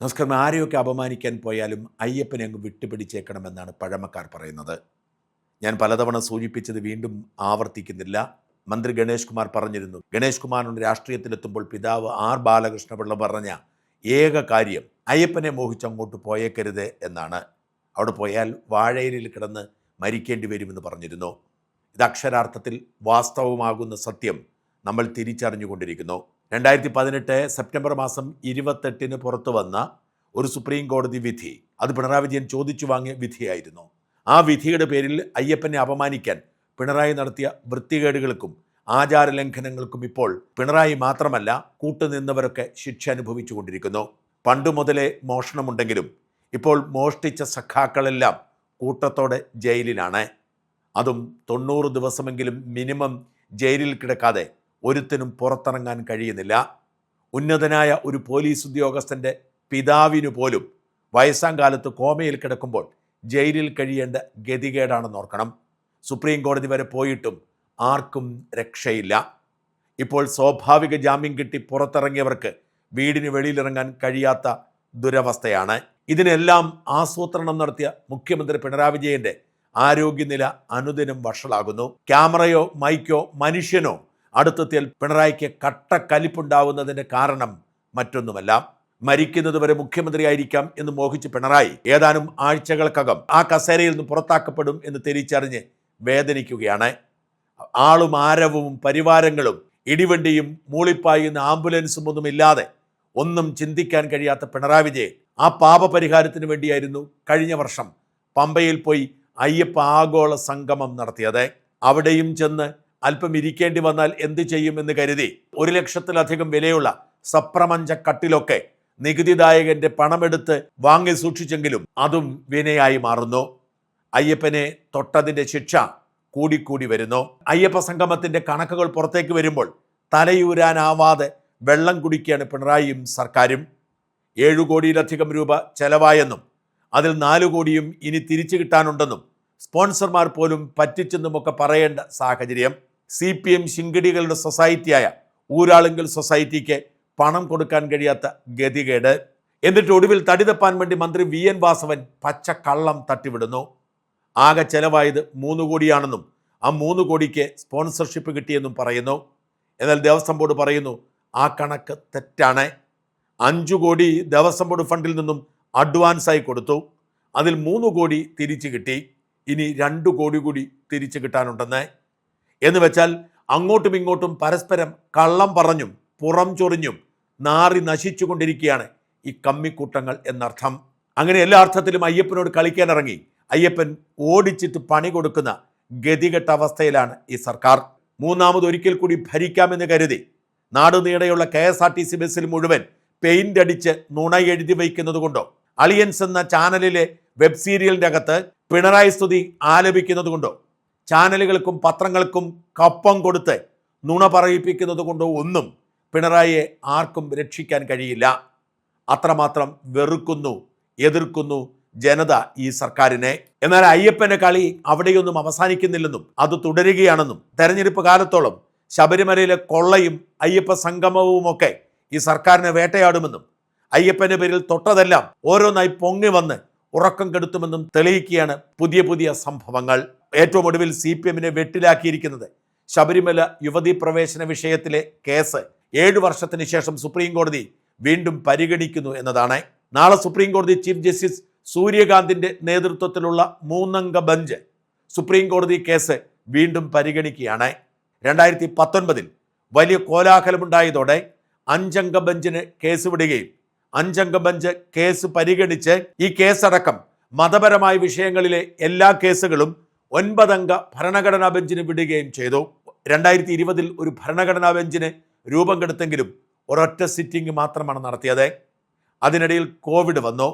നമസ്കാരം. ആരെയൊക്കെ അപമാനിക്കാൻ പോയാലും അയ്യപ്പനെ അങ്ങ് വിട്ടുപിടിച്ചേക്കണമെന്നാണ് പഴമക്കാർ പറയുന്നത്. ഞാൻ പലതവണ സൂചിപ്പിച്ചത് വീണ്ടും ആവർത്തിക്കുന്നില്ല. മന്ത്രി ഗണേഷ് കുമാർ പറഞ്ഞിരുന്നു. ഗണേഷ് കുമാറിന് രാഷ്ട്രീയത്തിലെത്തുമ്പോൾ പിതാവ് ആർ ബാലകൃഷ്ണപിള്ള പറഞ്ഞ ഏക കാര്യം അയ്യപ്പനെ മോഹിച്ച് അങ്ങോട്ട് പോയേക്കരുത് എന്നാണ്. അവിടെ പോയാൽ വാഴയിലിൽ കിടന്ന് മരിക്കേണ്ടി വരുമെന്ന് പറഞ്ഞിരുന്നു. ഇത് അക്ഷരാർത്ഥത്തിൽ വാസ്തവമാകുന്ന സത്യം നമ്മൾ തിരിച്ചറിഞ്ഞുകൊണ്ടിരിക്കുന്നു. രണ്ടായിരത്തി പതിനെട്ട് സെപ്റ്റംബർ മാസം ഇരുപത്തെട്ടിന് പുറത്തു വന്ന ഒരു സുപ്രീം കോടതി വിധി. അത് പിണറായി വിജയൻ ചോദിച്ചു വാങ്ങിയ വിധിയായിരുന്നു. ആ വിധിയുടെ പേരിൽ അയ്യപ്പനെ അപമാനിക്കാൻ പിണറായി നടത്തിയ വൃത്തികേടുകൾക്കും ആചാരലംഘനങ്ങൾക്കും ഇപ്പോൾ പിണറായി മാത്രമല്ല കൂട്ടുനിന്നവരൊക്കെ ശിക്ഷ അനുഭവിച്ചു കൊണ്ടിരിക്കുന്നു പണ്ടു മുതലേ മോഷണമുണ്ടെങ്കിലും ഇപ്പോൾ മോഷ്ടിച്ച സഖാക്കളെല്ലാം കൂട്ടത്തോടെ ജയിലിലാണ്. അതും തൊണ്ണൂറ് ദിവസമെങ്കിലും മിനിമം ജയിലിൽ കിടക്കാതെ ഒരുത്തിനും പുറത്തിറങ്ങാൻ കഴിയുന്നില്ല. ഉന്നതനായ ഒരു പോലീസ് ഉദ്യോഗസ്ഥന്റെ പിതാവിനു പോലും വയസ്സാം കാലത്ത് കോമയിൽ കിടക്കുമ്പോൾ ജയിലിൽ കഴിയേണ്ട ഗതികേടാണെന്ന് ഓർക്കണം. സുപ്രീം കോടതി വരെ പോയിട്ടും ആർക്കും രക്ഷയില്ല. ഇപ്പോൾ സ്വാഭാവിക ജാമ്യം കിട്ടി പുറത്തിറങ്ങിയവർക്ക് വീടിന് വെളിയിലിറങ്ങാൻ കഴിയാത്ത ദുരവസ്ഥയാണ്. ഇതിനെല്ലാം ആസൂത്രണം നടത്തിയ മുഖ്യമന്ത്രി പിണറായി വിജയന്റെ ആരോഗ്യനില അനുദിനം വഷളാകുന്നു. ക്യാമറയോ മൈക്കോ മനുഷ്യനോ അടുത്തെത്തിയാൽ പിണറായിക്ക് കട്ടക്കലിപ്പുണ്ടാവുന്നതിന്റെ കാരണം മറ്റൊന്നുമല്ല. മരിക്കുന്നതുവരെ മുഖ്യമന്ത്രിയായിരിക്കാം എന്ന് മോഹിച്ച് പിണറായി. ഏതാനും ആഴ്ചകൾക്കകം ആ കസേരയിൽ നിന്ന് പുറത്താക്കപ്പെടും എന്ന് തിരിച്ചറിഞ്ഞ് വേദനിക്കുകയാണ്. ആളും ആരവും പരിവാരങ്ങളും ഇടിവണ്ടിയും മൂളിപ്പായുന്ന ആംബുലൻസും ഒന്നും ഇല്ലാതെ ഒന്നും ചിന്തിക്കാൻ കഴിയാത്ത പിണറായി വിജയൻ ആ പാപപരിഹാരത്തിന് വേണ്ടിയായിരുന്നു കഴിഞ്ഞ വർഷം പമ്പയിൽ പോയി അയ്യപ്പ ആഗോള സംഗമം നടത്തിയത്. അവിടെയും ചെന്ന് അല്പം ഇരിക്കേണ്ടി വന്നാൽ എന്ത് ചെയ്യുമെന്ന് കരുതി ഒരു ലക്ഷത്തിലധികം വിലയുള്ള സപ്രമഞ്ച കട്ടിലൊക്കെ നികുതിദായകന്റെ പണമെടുത്ത് വാങ്ങി സൂക്ഷിച്ചെങ്കിലും അതും വിനയായി മാറുന്നു. അയ്യപ്പനെ തൊട്ടതിന്റെ ശിക്ഷ കൂടിക്കൂടി വരുന്നു. അയ്യപ്പ സംഗമത്തിന്റെ കണക്കുകൾ പുറത്തേക്ക് വരുമ്പോൾ തലയൂരാനാവാതെ വെള്ളം കുടിക്കുകയാണ് പിണറായിയും സർക്കാരും. ഏഴു കോടിയിലധികം രൂപ ചെലവായെന്നും അതിൽ നാലു കോടിയും ഇനി തിരിച്ചു കിട്ടാനുണ്ടെന്നും സ്പോൺസർമാർ പോലും പറ്റിച്ചെന്നുമൊക്കെ പറയേണ്ട സാഹചര്യം. സി പി എം ശിങ്കടികളുടെ സൊസൈറ്റിയായ ഊരാളുങ്കൽ സൊസൈറ്റിക്ക് പണം കൊടുക്കാൻ കഴിയാത്ത ഗതികേട്. എന്നിട്ട് ഒടുവിൽ തടിതപ്പാൻ വേണ്ടി മന്ത്രി വി എൻ വാസവൻ പച്ച കള്ളം തട്ടിവിടുന്നു. ആകെ ചെലവായത് മൂന്ന് കോടിയാണെന്നും ആ മൂന്ന് കോടിക്ക് സ്പോൺസർഷിപ്പ് കിട്ടിയെന്നും പറയുന്നു. എന്നാൽ ദേവസ്വം ബോർഡ് പറയുന്നു ആ കണക്ക് തെറ്റാണ്. അഞ്ചു കോടി ദേവസ്വം ബോർഡ് ഫണ്ടിൽ നിന്നും അഡ്വാൻസായി കൊടുത്തു. അതിൽ മൂന്ന് കോടി തിരിച്ചു കിട്ടി. ഇനി രണ്ട് കോടി കൂടി തിരിച്ചു കിട്ടാനുണ്ടെന്ന്. എന്ന് വെച്ചാൽ അങ്ങോട്ടും ഇങ്ങോട്ടും പരസ്പരം കള്ളം പറഞ്ഞും പുറം ചൊറിഞ്ഞും നാറി നശിച്ചുകൊണ്ടിരിക്കുകയാണ് ഈ കമ്മിക്കൂട്ടങ്ങൾ എന്നർത്ഥം. അങ്ങനെ എല്ലാ അർത്ഥത്തിലും അയ്യപ്പനോട് കളിക്കാനിറങ്ങി അയ്യപ്പൻ ഓടിച്ചിട്ട് പണി കൊടുക്കുന്ന ഗതികെട്ട അവസ്ഥയിലാണ് ഈ സർക്കാർ. മൂന്നാമത് ഒരിക്കൽ കൂടി ഭരിക്കാമെന്ന് കരുതി. നാടുനീടെയുള്ള K S R T C ബസ്സിൽ മുഴുവൻ പെയിന്റ് അടിച്ച് നുണ എഴുതി വയ്ക്കുന്നത് കൊണ്ടോ അളിയൻസ് എന്ന ചാനലിലെ വെബ് സീരിയലിന്റെ അകത്ത് പിണറായി സ്തുതി ആലപിക്കുന്നത് കൊണ്ടോ ചാനലുകൾക്കും പത്രങ്ങൾക്കും കപ്പം കൊടുത്ത് നുണ പറയിപ്പിക്കുന്നത് കൊണ്ട് ഒന്നും പിണറായിയെ ആർക്കും രക്ഷിക്കാൻ കഴിയില്ല. അത്രമാത്രം വെറുക്കുന്നു എതിർക്കുന്നു ജനത ഈ സർക്കാരിനെ. എന്നാൽ അയ്യപ്പന്റെ കളി അവിടെയൊന്നും അവസാനിക്കുന്നില്ലെന്നും അത് തുടരുകയാണെന്നും തെരഞ്ഞെടുപ്പ് കാലത്തോളം ശബരിമലയിലെ കൊള്ളയും അയ്യപ്പ സംഗമവുമൊക്കെ ഈ സർക്കാരിനെ വേട്ടയാടുമെന്നും അയ്യപ്പന്റെ പേരിൽ തൊട്ടതെല്ലാം ഓരോന്നായി പൊങ്ങി വന്ന് ഉറക്കം കെടുത്തുമെന്നും തെളിയിക്കുകയാണ് പുതിയ പുതിയ സംഭവങ്ങൾ. ഏറ്റവും ഒടുവിൽ സി പി എമ്മിനെ വെട്ടിലാക്കിയിരിക്കുന്നത് ശബരിമല യുവതി പ്രവേശന വിഷയത്തിലെ കേസ്. ഏഴു വർഷത്തിന് ശേഷം സുപ്രീം കോടതി വീണ്ടും പരിഗണിക്കുന്നു എന്നതാണ്. നാളെ സുപ്രീം കോടതി ചീഫ് ജസ്റ്റിസ് സൂര്യകാന്തിന്റെ നേതൃത്വത്തിലുള്ള മൂന്നംഗ ബെഞ്ച് സുപ്രീം കോടതി കേസ് വീണ്ടും പരിഗണിക്കുകയാണ്. രണ്ടായിരത്തി പത്തൊൻപതിൽ വലിയ കോലാഹലമുണ്ടായതോടെ അഞ്ചംഗ ബെഞ്ചിന് കേസ് വിടുകയും അഞ്ചംഗ ബെഞ്ച് കേസ് പരിഗണിച്ച് ഈ കേസടക്കം മതപരമായ വിഷയങ്ങളിലെ എല്ലാ കേസുകളും ഒൻപതംഗ ഭരണഘടനാ ബെഞ്ചിന് വിടുകയും ചെയ്തു. രണ്ടായിരത്തി ഇരുപതിൽ ഒരു ഭരണഘടനാ ബെഞ്ചിന് രൂപം കെടുത്തെങ്കിലും ഒരൊറ്റ സിറ്റിംഗ് മാത്രമാണ് നടത്തിയത്. അതിനിടയിൽ കോവിഡ് വന്നു.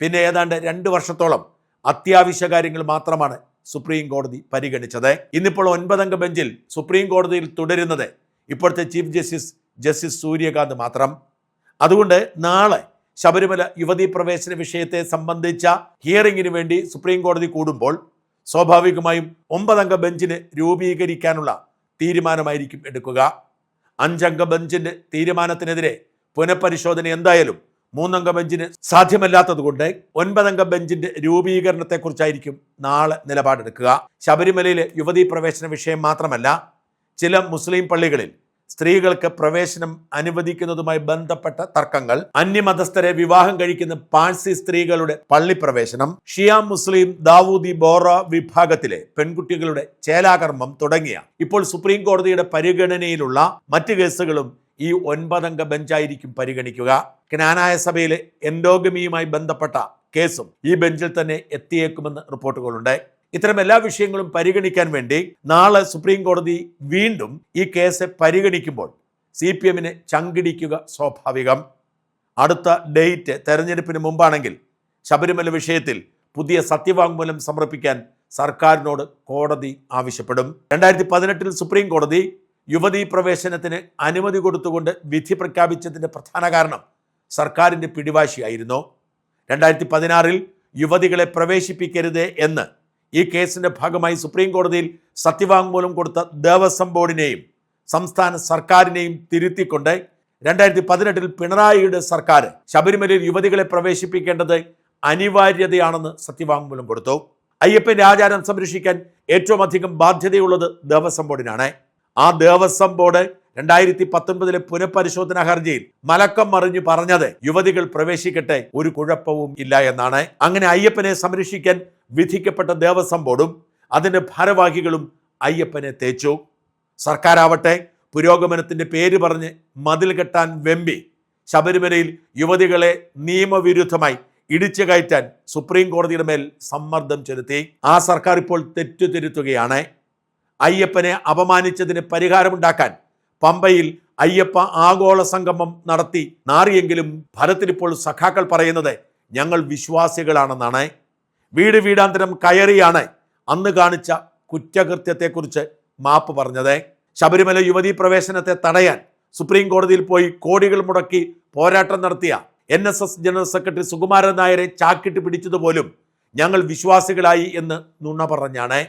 പിന്നെ ഏതാണ്ട് രണ്ട് വർഷത്തോളം അത്യാവശ്യ കാര്യങ്ങൾ മാത്രമാണ് സുപ്രീം കോടതി പരിഗണിച്ചത്. ഇന്നിപ്പോൾ ഒൻപതംഗ ബെഞ്ചിൽ സുപ്രീം കോടതിയിൽ തുടരുന്നത് ഇപ്പോഴത്തെ ചീഫ് ജസ്റ്റിസ് ജസ്റ്റിസ് സൂര്യകാന്ത് മാത്രം. അതുകൊണ്ട് നാളെ ശബരിമല യുവതീ പ്രവേശന വിഷയത്തെ സംബന്ധിച്ച ഹിയറിംഗിന് വേണ്ടി സുപ്രീം കോടതി കൂടുമ്പോൾ സ്വാഭാവികമായും ഒമ്പതംഗ ബെഞ്ചിന് രൂപീകരിക്കാനുള്ള തീരുമാനമായിരിക്കും എടുക്കുക. അഞ്ചംഗ ബെഞ്ചിന്റെ തീരുമാനത്തിനെതിരെ പുനഃപരിശോധന എന്തായാലും മൂന്നംഗ ബെഞ്ചിന് സാധ്യമല്ലാത്തതുകൊണ്ട് ഒൻപതംഗ ബെഞ്ചിന്റെ രൂപീകരണത്തെക്കുറിച്ചായിരിക്കും നാളെ നിലപാടെടുക്കുക. ശബരിമലയിലെ യുവതീ പ്രവേശന വിഷയം മാത്രമല്ല ചില മുസ്ലിം പള്ളികളിൽ സ്ത്രീകൾക്ക് പ്രവേശനം അനുവദിക്കുന്നതുമായി ബന്ധപ്പെട്ട തർക്കങ്ങൾ അന്യമതസ്ഥരെ വിവാഹം കഴിക്കുന്ന പാഴ്സി സ്ത്രീകളുടെ പള്ളി പ്രവേശനം ഷിയ മുസ്ലിം ദാവൂദി ബോറ വിഭാഗത്തിലെ പെൺകുട്ടികളുടെ ചേലാകർമ്മം തുടങ്ങിയ ഇപ്പോൾ സുപ്രീം കോടതിയുടെ പരിഗണനയിലുള്ള മറ്റ് കേസുകളും ഈ ഒൻപതംഗ ബെഞ്ചായിരിക്കും പരിഗണിക്കുക. ജ്ഞാനായ സഭയിലെ എൻഡോഗമിയുമായി ബന്ധപ്പെട്ട കേസും ഈ ബെഞ്ചിൽ തന്നെ എത്തിയേക്കുമെന്ന് റിപ്പോർട്ടുകളുണ്ട്. ഇത്തരം എല്ലാ വിഷയങ്ങളും പരിഗണിക്കാൻ വേണ്ടി നാളെ സുപ്രീം കോടതി വീണ്ടും ഈ കേസ് പരിഗണിക്കുമ്പോൾ സി പി എമ്മിനെ ചങ്കിടിക്കുക സ്വാഭാവികം. അടുത്ത ഡേറ്റ് തെരഞ്ഞെടുപ്പിന് മുമ്പാണെങ്കിൽ ശബരിമല വിഷയത്തിൽ പുതിയ സത്യവാങ്മൂലം സമർപ്പിക്കാൻ സർക്കാരിനോട് കോടതി ആവശ്യപ്പെടും. രണ്ടായിരത്തി പതിനെട്ടിൽ സുപ്രീം കോടതി യുവതീ പ്രവേശനത്തിന് അനുമതി കൊടുത്തുകൊണ്ട് വിധി പ്രഖ്യാപിച്ചതിന്റെ പ്രധാന കാരണം സർക്കാരിന്റെ പിടിവാശിയായിരുന്നു. രണ്ടായിരത്തി പതിനാറിൽ യുവതികളെ പ്രവേശിപ്പിക്കരുത് എന്ന് ഈ കേസിന്റെ ഭാഗമായി സുപ്രീം കോടതിയിൽ സത്യവാങ്മൂലം കൊടുത്ത ദേവസ്വം ബോർഡിനെയും സംസ്ഥാന സർക്കാരിനെയും തിരുത്തിക്കൊണ്ട് രണ്ടായിരത്തി പതിനെട്ടിൽ പിണറായിയുടെ സർക്കാർ ശബരിമലയിൽ യുവതികളെ പ്രവേശിപ്പിക്കേണ്ടത് അനിവാര്യതയാണെന്ന് സത്യവാങ്മൂലം കൊടുത്തു. അയ്യപ്പന്റെ ആചാരം സംരക്ഷിക്കാൻ ഏറ്റവും അധികം ബാധ്യതയുള്ളത് ദേവസ്വം ബോർഡിനാണ്. ആ ദേവസ്വം ബോർഡ് രണ്ടായിരത്തി പത്തൊൻപതിലെ പുനഃപരിശോധനാ ഹർജിയിൽ മലക്കം മറിഞ്ഞു പറഞ്ഞത് യുവതികൾ പ്രവേശിക്കട്ടെ ഒരു കുഴപ്പവും ഇല്ല എന്നാണ്. അങ്ങനെ അയ്യപ്പനെ സംരക്ഷിക്കാൻ വിധിക്കപ്പെട്ട ദേവസ്വം ബോർഡും അതിന്റെ ഭാരവാഹികളും അയ്യപ്പനെ തേച്ചു. സർക്കാരാവട്ടെ പുരോഗമനത്തിന്റെ പേര് പറഞ്ഞ് മതിൽ കെട്ടാൻ വെമ്പി ശബരിമലയിൽ യുവതികളെ നിയമവിരുദ്ധമായി ഇടിച്ചു കയറ്റാൻ സുപ്രീം കോടതിയുടെ മേൽ സമ്മർദ്ദം ചെലുത്തി. ആ സർക്കാർ ഇപ്പോൾ തെറ്റു തിരുത്തുകയാണ് അയ്യപ്പനെ അപമാനിച്ചതിന് പരിഹാരമുണ്ടാക്കാൻ പമ്പയിൽ അയ്യപ്പ ആഗോള സംഗമം നടത്തി നാറിയെങ്കിലും ഫലത്തിലിപ്പോൾ സഖാക്കൾ പറയുന്നത് ഞങ്ങൾ വിശ്വാസികളാണെന്നാണ്. വീട് വീടാന്തരം കയറിയാണ് അന്ന് കാണിച്ച കുറ്റകൃത്യത്തെക്കുറിച്ച് മാപ്പ് പറഞ്ഞത്. ശബരിമല യുവതീ പ്രവേശനത്തെ തടയാൻ സുപ്രീം കോടതിയിൽ പോയി കോടികൾ മുടക്കി പോരാട്ടം നടത്തിയ N S S general secretary Sukumaran നായരെ ചാക്കിട്ട് പിടിച്ചതുപോലും ഞങ്ങൾ വിശ്വാസികളായി എന്ന് നുണ പറഞ്ഞാണ്.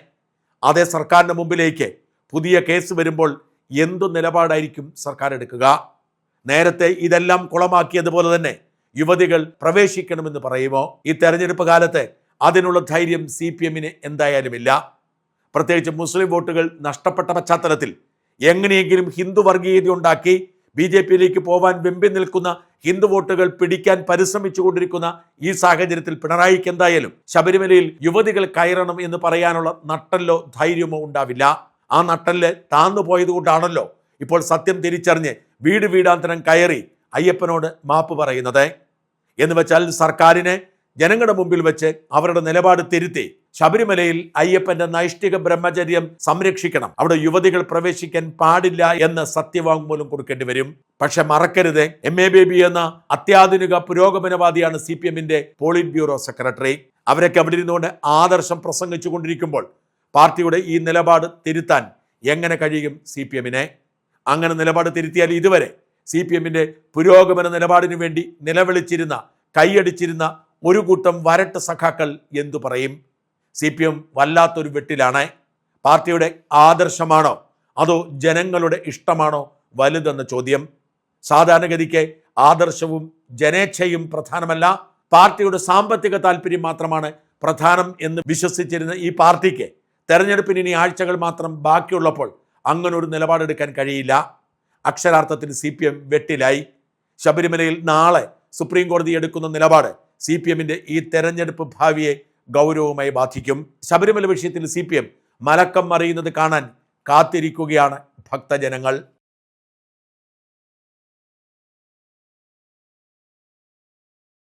അതേ സർക്കാരിന്റെ മുമ്പിലേക്ക് പുതിയ കേസ് വരുമ്പോൾ എന്തു നിലപാടായിരിക്കും സർക്കാർ എടുക്കുക? നേരത്തെ ഇതെല്ലാം കുളമാക്കിയതുപോലെ തന്നെ യുവതികൾ പ്രവേശിക്കണമെന്ന് പറയുമോ? ഈ തെരഞ്ഞെടുപ്പ് കാലത്ത് അതിനുള്ള ധൈര്യം സി പി എമ്മിന് എന്തായാലുമില്ല. പ്രത്യേകിച്ച് മുസ്ലിം വോട്ടുകൾ നഷ്ടപ്പെട്ട പശ്ചാത്തലത്തിൽ എങ്ങനെയെങ്കിലും ഹിന്ദു വർഗീയത ഉണ്ടാക്കി ബി ജെ പിയിലേക്ക് പോവാൻ വെമ്പി നിൽക്കുന്ന ഹിന്ദു വോട്ടുകൾ പിടിക്കാൻ പരിശ്രമിച്ചു കൊണ്ടിരിക്കുന്ന ഈ സാഹചര്യത്തിൽ പിണറായിക്ക് എന്തായാലും ശബരിമലയിൽ യുവതികൾ കയറണം എന്ന് പറയാനുള്ള നട്ടല്ലോ ധൈര്യമോ ഉണ്ടാവില്ല. ആ നട്ടൽ താന്നു പോയത് കൊണ്ടാണല്ലോ ഇപ്പോൾ സത്യം തിരിച്ചറിഞ്ഞ് വീട് വീടാന്തരം കയറി അയ്യപ്പനോട് മാപ്പ് പറയുന്നത്. എന്ന് വെച്ചാൽ സർക്കാരിനെ ജനങ്ങളുടെ മുമ്പിൽ വെച്ച് അവരുടെ നിലപാട് തിരുത്തി ശബരിമലയിൽ അയ്യപ്പന്റെ നൈഷ്ഠിക ബ്രഹ്മചര്യം സംരക്ഷിക്കണം. അവിടെ യുവതികൾ പ്രവേശിക്കാൻ പാടില്ല എന്ന് സത്യവാങ്മൂലം കൊടുക്കേണ്ടി വരും. പക്ഷെ മറക്കരുത്. എം. എ. ബേബി എന്ന അത്യാധുനിക പുരോഗമനവാദിയാണ് സി പി എമ്മിന്റെ പോളിറ്റ് ബ്യൂറോ സെക്രട്ടറി. അവരൊക്കെ അവിടെ ഇരുന്നുകൊണ്ട് ആദർശം പ്രസംഗിച്ചു കൊണ്ടിരിക്കുമ്പോൾ പാർട്ടിയുടെ ഈ നിലപാട് തിരുത്താൻ എങ്ങനെ കഴിയും സി പി എമ്മിനെ അങ്ങനെ നിലപാട് തിരുത്തിയാൽ ഇതുവരെ സി പി എമ്മിന്റെ പുരോഗമന നിലപാടിനു വേണ്ടി നിലവിളിച്ചിരുന്ന കൈയടിച്ചിരുന്ന ഒരു കൂട്ടം വരട്ട് സഖാക്കൾ എന്തു പറയും? സി പി എം വല്ലാത്തൊരു വെട്ടിലാണ്. പാർട്ടിയുടെ ആദർശമാണോ? അതോ ജനങ്ങളുടെ ഇഷ്ടമാണോ വലുതെന്ന ചോദ്യം. സാധാരണഗതിക്ക് ആദർശവും ജനേച്ഛയും പ്രധാനമല്ല. പാർട്ടിയുടെ സാമ്പത്തിക താല്പര്യം മാത്രമാണ് പ്രധാനം എന്ന് വിശ്വസിച്ചിരുന്ന ഈ പാർട്ടിക്ക് തെരഞ്ഞെടുപ്പിന് ഇനി ആഴ്ചകൾ മാത്രം ബാക്കിയുള്ളപ്പോൾ അങ്ങനെ ഒരു നിലപാടെടുക്കാൻ കഴിയില്ല. അക്ഷരാർത്ഥത്തിൽ സി പി എം വെട്ടിലായി. ശബരിമലയിൽ നാളെ സുപ്രീം കോടതി എടുക്കുന്ന നിലപാട് സി പി എമ്മിന്റെ ഈ തെരഞ്ഞെടുപ്പ് ഭാവിയെ ഗൗരവമായി ബാധിക്കും. ശബരിമല വിഷയത്തിൽ സി പി എം മലക്കം മറിയുന്നത് കാണാൻ കാത്തിരിക്കുകയാണ് ഭക്തജനങ്ങൾ.